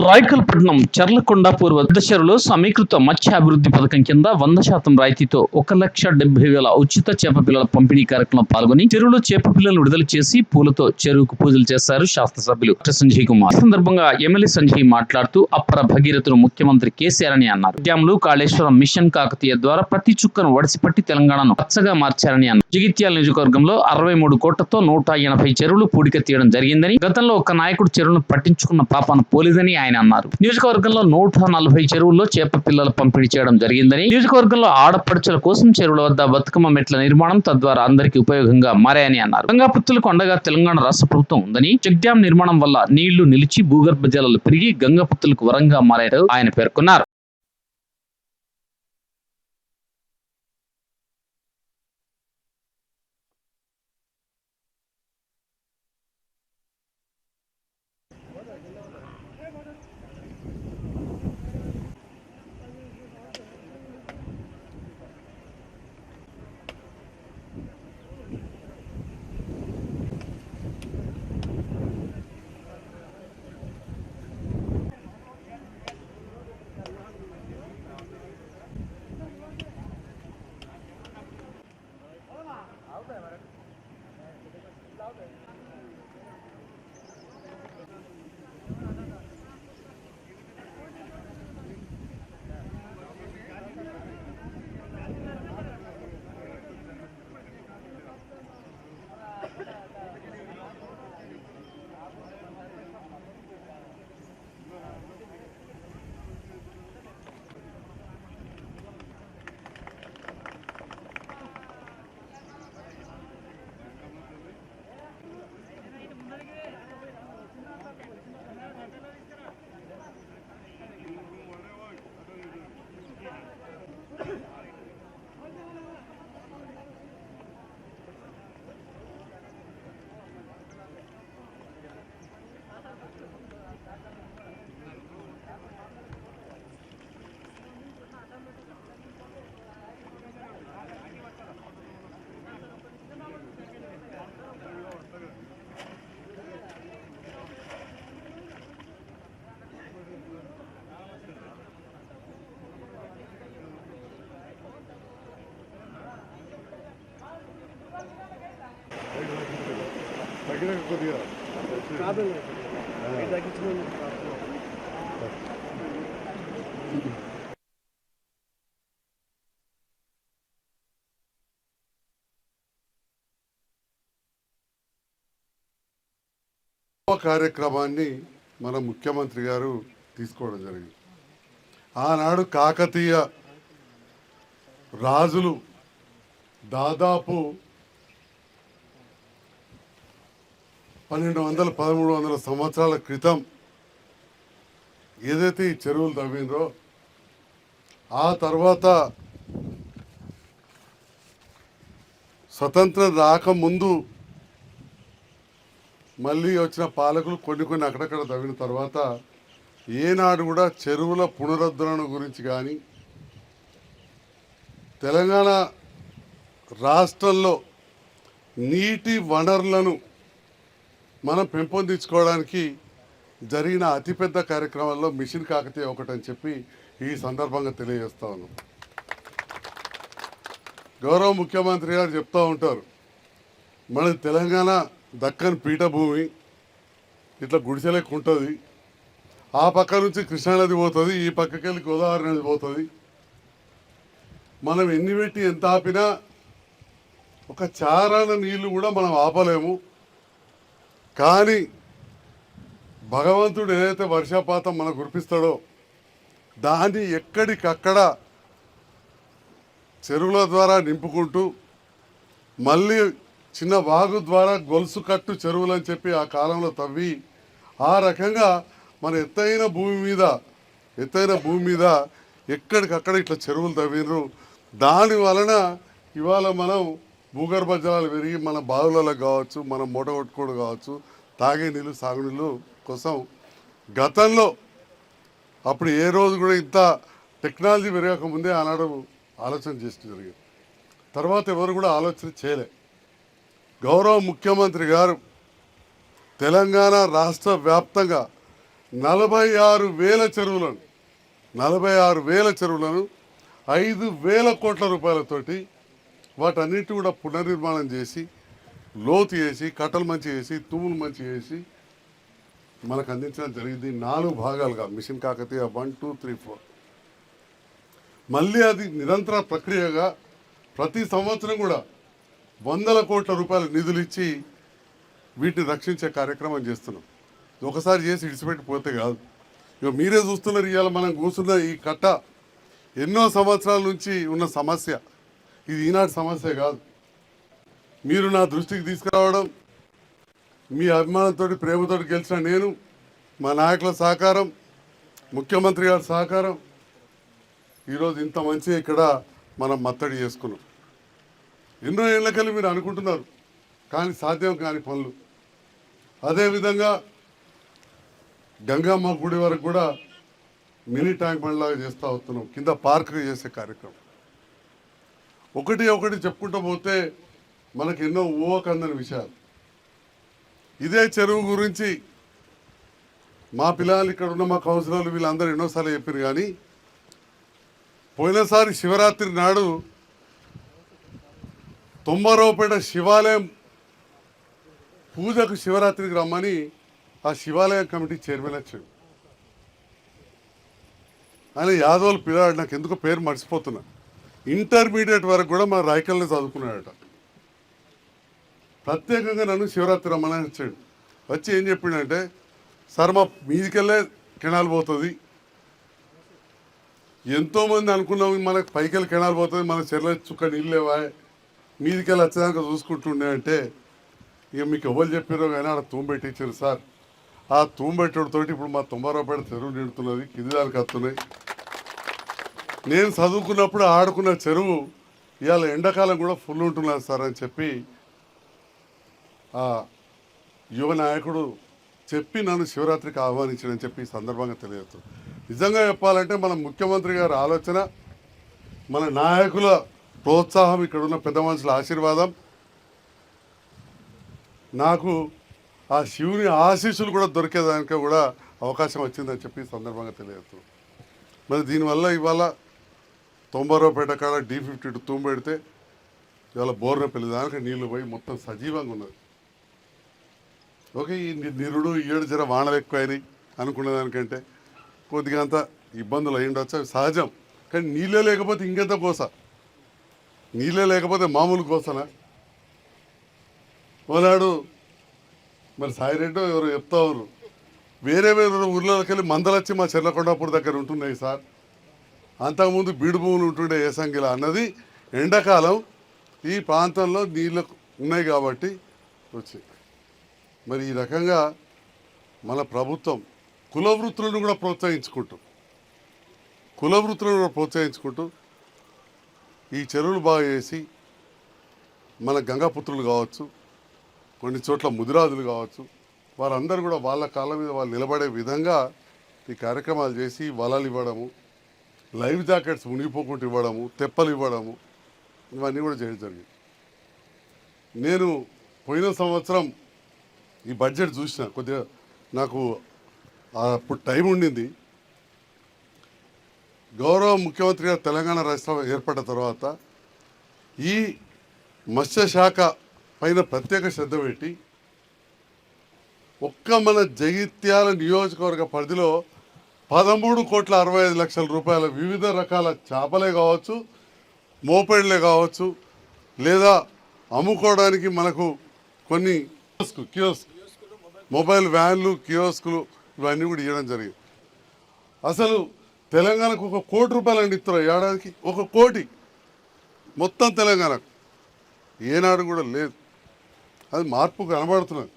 రాయకల్పట్నం చర్లకొండ పూర్వ దశలో సమీకృత మత్స్య అభివృద్ధి పథకం కింద వంద శాతం రాయితీతో ఒక లక్ష డెబ్బై వేల ఉచిత చేప పిల్లల పంపిణీ కార్యక్రమంలో పాల్గొని చెరువులో చేప పిల్లలను విడుదల చేసి పూలతో చెరువుకు పూజలు చేశారు శాస్త్ర సభ్యులు సంజయ్ కుమార్. సందర్భంగా ఎమ్మెల్యే సంజయ్ మాట్లాడుతూ అప్పర భగీరథుడు ముఖ్యమంత్రి కేసీఆర్ అని అన్నారు. డ్యాంలు కాళేశ్వరం మిషన్ కాకతీయ ద్వారా ప్రతి చుక్కను వడిసిపట్టి తెలంగాణను పచ్చగా మార్చారని అన్నారు. జగిత్యాల నియోజకవర్గంలో అరవై మూడు కోట్లతో నూట ఎనభై చెరువులు పూడిక తీయడం జరిగిందని గతంలో ఒక నాయకుడు చెరువును పట్టించుకున్న పాపాను పోలేదని ఆయన అన్నారు. నియోజకవర్గంలో నూట నలభై చెరువుల్లో చేప పిల్లల పంపిణీ చేయడం జరిగిందని నియోజకవర్గంలో ఆడపడుచుల కోసం చెరువుల వద్ద బతుకమ్మ మెట్ల నిర్మాణం తద్వారా అందరికీ ఉపయోగంగా మారాయని అన్నారు. గంగాపుత్రులకు అండగా తెలంగాణ రాష్ట్ర ప్రభుత్వం ఉందని చెక్ డ్యాం నిర్మాణం వల్ల నీళ్ళు నిలిచి భూగర్భ జలాలు పెరిగి గంగాపుత్రులకు వరంగా మారాయని ఆయన పేర్కొన్నారు. తగ్గిన కొద్దిగా కార్యక్రమాన్ని మన ముఖ్యమంత్రి గారు తీసుకోవడం జరిగింది. ఆనాడు కాకతీయ రాజులు దాదాపు పన్నెండు వందల పదమూడు వందల సంవత్సరాల క్రితం ఏదైతే ఈ చెరువులు తవ్విందో ఆ తర్వాత స్వతంత్రం రాకముందు మళ్ళీ వచ్చిన పాలకులు కొన్ని కొన్ని అక్కడక్కడ తవ్విన తర్వాత ఏనాడు కూడా చెరువుల పునరుద్ధరణ గురించి కానీ తెలంగాణ రాష్ట్రంలో నీటి వనరులను మనం పెంపొందించుకోవడానికి జరిగిన అతిపెద్ద కార్యక్రమాల్లో మిషన్ కాకతీయ ఒకటని చెప్పి ఈ సందర్భంగా తెలియజేస్తా ఉన్నాం. గౌరవ ముఖ్యమంత్రి గారు చెప్తూ ఉంటారు మన తెలంగాణ దక్కన్ పీఠభూమి ఇట్లా గుడిసెలెక్క ఉంటుంది. ఆ పక్క నుంచి కృష్ణానది పోతుంది ఈ పక్కకి వెళ్ళి గోదావరి నది పోతుంది. మనం ఎన్ని పెట్టి ఎంత ఆపినా ఒక చారాన నీళ్ళు కూడా మనం ఆపలేము. కానీ భగవంతుడు ఏదైతే వర్షపాతం మనకు కురిపిస్తాడో దాన్ని ఎక్కడికక్కడ చెరువుల ద్వారా నింపుకుంటూ మళ్ళీ చిన్న వాగు ద్వారా గొలుసు కట్టు చెరువులు అని చెప్పి ఆ కాలంలో తవ్వి ఆ రకంగా మన ఎత్తైన భూమి మీద ఎత్తైన భూమి మీద ఎక్కడికక్కడ ఇట్లా చెరువులు తవ్వినరు దాని వలన ఇవాళ మనం భూగర్భ జలాలు పెరిగి మన బావులలో కావచ్చు మనం మూట కొట్టుకోవడం కావచ్చు తాగే నీళ్ళు సాగునీళ్ళు కోసం గతంలో అప్పుడు ఏ రోజు కూడా ఇంత టెక్నాలజీ పెరగక ముందే ఆనాడు ఆలోచన చేసి జరిగింది. తర్వాత ఎవరు కూడా ఆలోచన చేయలే. గౌరవ ముఖ్యమంత్రి గారు తెలంగాణ రాష్ట్ర వ్యాప్తంగా నలభై ఆరు వేల చెరువులను నలభై ఆరు వేల చెరువులను ఐదు వేల కోట్ల రూపాయలతోటి వాటన్నిటి కూడా పునర్నిర్మాణం చేసి లోతు చేసి కట్టలు మంచి చేసి తూములు మంచి చేసి మనకు అందించడం జరిగింది. నాలుగు భాగాలుగా. Mission Kakatiya one two three four. మళ్ళీ అది నిరంతర ప్రక్రియగా ప్రతి సంవత్సరం కూడా వందల కోట్ల రూపాయల నిధులు ఇచ్చి వీటిని రక్షించే కార్యక్రమం చేస్తున్నాం. ఒకసారి చేసి ఇడిచిపెట్టిపోతే కాదు. ఇక మీరే చూస్తున్నారు ఇవాళ మనం కూర్చున్న ఈ కట్ట ఎన్నో సంవత్సరాల నుంచి ఉన్న సమస్య. ఇది ఈనాటి సమస్య కాదు. మీరు నా దృష్టికి తీసుకురావడం మీ అభిమానంతో ప్రేమతో గెలిచిన నేను మా నాయకుల సహకారం ముఖ్యమంత్రి గారి సహకారం. ఈరోజు ఇంత మంచి ఇక్కడ మనం మత్తడి చేసుకున్నాం. ఎన్నో ఏళ్ళకెళ్ళి మీరు అనుకుంటున్నారు కానీ సాధ్యం కాని పనులు. అదేవిధంగా గంగమ్మ గుడి వరకు కూడా మినీ ట్యాంక్ బండ్లాగా చేస్తూ వస్తున్నాం. కింద పార్క్ చేసే కార్యక్రమం. ఒకటి ఒకటి చెప్పుకుంటూ పోతే మనకు ఎన్నో ఊహకందని విషయాలు. ఇదే చెరువు గురించి మా పిల్లలు ఇక్కడ ఉన్న మా కౌన్సిలర్లు వీళ్ళందరూ ఎన్నోసార్లు చెప్పారు కానీ పోయినసారి శివరాత్రి నాడు తొమ్మరావుపేట శివాలయం పూజకు శివరాత్రికి రమ్మని ఆ శివాలయం కమిటీ చైర్మన్ వచ్చాడు. ఆయన యాదవులు పిల్లాడు నాకు ఎందుకో పేరు మర్చిపోతున్నా. ఇంటర్మీడియట్ వరకు కూడా మా రాయకల్ని చదువుకున్నాడట. ప్రత్యేకంగా నన్ను శివరాత్రి రమ్మని వచ్చాడు. వచ్చి ఏం చెప్పిండంటే సార్ మా మీదికెళ్ళే కెనాల్ పోతుంది. ఎంతోమంది అనుకున్నాం మనకు పైకెళ్ళి కెనాల్ పోతుంది మన చెర్ల చుక్క నీళ్ళు లేవా? మీదికెళ్ళి వచ్చేదాకా చూసుకుంటుండే అంటే ఇక మీకు ఎవరు చెప్పారో కానీ ఆడ తూంబెట్టించారు సార్. ఆ తూము ఇప్పుడు మా తొంభరూపాయల చెరువు నిండుతున్నది కింది దానికి వస్తున్నాయి నేను చదువుకున్నప్పుడు ఆడుకున్న చెరువు ఇవాళ ఎండాకాలం కూడా ఫుల్ ఉంటున్నారు సార్ అని చెప్పి యువ నాయకుడు చెప్పి నన్ను శివరాత్రికి ఆహ్వానించాడని చెప్పి సందర్భంగా తెలియదు నిజంగా చెప్పాలంటే మన ముఖ్యమంత్రి గారి ఆలోచన మన నాయకుల ప్రోత్సాహం ఇక్కడ ఉన్న పెద్ద మనుషుల ఆశీర్వాదం. నాకు ఆ శివుని ఆశీస్సులు కూడా దొరికేదానికి కూడా అవకాశం వచ్చిందని చెప్పి సందర్భంగా తెలియదు మరి దీనివల్ల ఇవాళ తొంభరూపేట కాడ డీ ఫిఫ్టీ టూ తూము ఇవాళ బోర్న పెళ్ళి దానికి నీళ్ళు పోయి మొత్తం సజీవంగా ఉన్నది. ఓకే ఈ నిరుడు ఈయడు ఏడు జర వానలు ఎక్కువైనాయి అనుకునే దానికంటే కొద్దిగా అంత ఇబ్బందులు అయి ఉండొచ్చు. అవి సహజం. కానీ నీళ్ళే లేకపోతే ఇంకెంత కోస? నీళ్ళే లేకపోతే మామూలు కోసనా? ఓనాడు మరి సాయిరెడ్డి ఎవరు చెప్తారు వేరే వేరే ఊర్లోకి వెళ్ళి మందలొచ్చి మా చెర్లకొండాపూర్ దగ్గర ఉంటున్నాయి సార్. అంతకుముందు బీడు భూములు ఉంటుండే ఏసంగిల అన్నది ఎండాకాలం ఈ ప్రాంతంలో నీళ్ళు ఉన్నాయి కాబట్టి వచ్చాయి. మరి ఈ రకంగా మన ప్రభుత్వం కుల వృత్తులను కూడా ప్రోత్సహించుకుంటూ కుల వృత్తులను కూడా ప్రోత్సహించుకుంటూ ఈ చెరువులు బాగా చేసి మన గంగాపుత్రులు కావచ్చు కొన్ని చోట్ల ముదిరాజులు కావచ్చు వారందరూ కూడా వాళ్ళ కాళ్ళ మీద వాళ్ళు నిలబడే విధంగా ఈ కార్యక్రమాలు చేసి వలలు ఇవ్వడము లైవ్ జాకెట్స్ మునిగిపోకుండా ఇవ్వడము తెప్పలు ఇవ్వడము ఇవన్నీ కూడా చేయడం జరిగింది. నేను పోయిన సంవత్సరం ఈ బడ్జెట్ చూసిన కొద్దిగా నాకు అప్పుడు టైం ఉండింది. గౌరవ ముఖ్యమంత్రిగా తెలంగాణ రాష్ట్రం ఏర్పడిన తర్వాత ఈ మత్స్య శాఖ పైన ప్రత్యేక శ్రద్ధ పెట్టి ఒక్క మన జగిత్యాల నియోజకవర్గ పరిధిలో పదమూడు కోట్ల అరవై ఐదు లక్షల రూపాయల వివిధ రకాల చేపలే కావచ్చు మోపెడ్లే కావచ్చు లేదా అమ్ముకోవడానికి మనకు కొన్ని కియోస్క్ కియోస్క్ మొబైల్ వ్యాన్లు కియోస్కులు ఇవన్నీ కూడా ఇవ్వడం జరిగింది. అసలు తెలంగాణకు ఒక కోటి రూపాయలు అండి ఇస్తారు ఏడాదికి ఒక కోటి. మొత్తం తెలంగాణకు. ఏనాడు కూడా లేదు. అది మార్పు కనబడుతున్నది.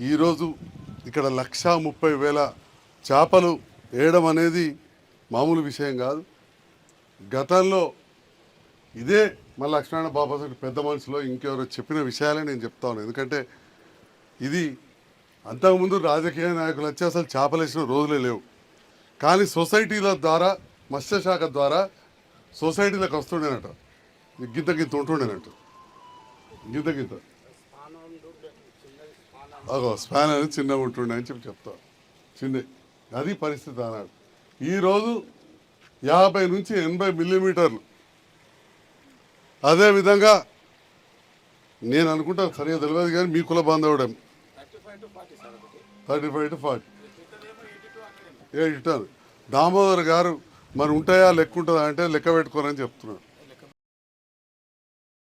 ఈరోజు ఇక్కడ లక్షా ముప్పై వేల చేపలు వేయడం అనేది మామూలు విషయం కాదు. గతంలో ఇదే మళ్ళీ లక్ష్మణ బాబాసాహెబ్ పెద్ద మనుషులో ఇంకెవరో చెప్పిన విషయాలే నేను చెప్తాను ఎందుకంటే ఇది అంతకుముందు రాజకీయ నాయకులు వచ్చి అసలు చేపలేసిన రోజులే లేవు. కానీ సొసైటీల ద్వారా మత్స్యశాఖ ద్వారా సొసైటీలకు వస్తుండేనట. గింత గింత ఉంటుండేనట. గింత గింత. అగో స్పాన్ అనేది చిన్నగా ఉంటుండే అని చెప్పి చెప్తా. చిన్న. అది పరిస్థితి అన్నాడు. ఈరోజు యాభై నుంచి ఎనభై మిల్లీమీటర్లు అదేవిధంగా నేను అనుకుంటా సరిగా తెలియదు కానీ మీ కుల బాంధవుడే. Thirty five to forty. ఏ ఇటాను దామోదర్ గారు మరి ఉంటాయా లెక్క ఉంటుందా అంటే లెక్క పెట్టుకోరని చెప్తున్నాడు.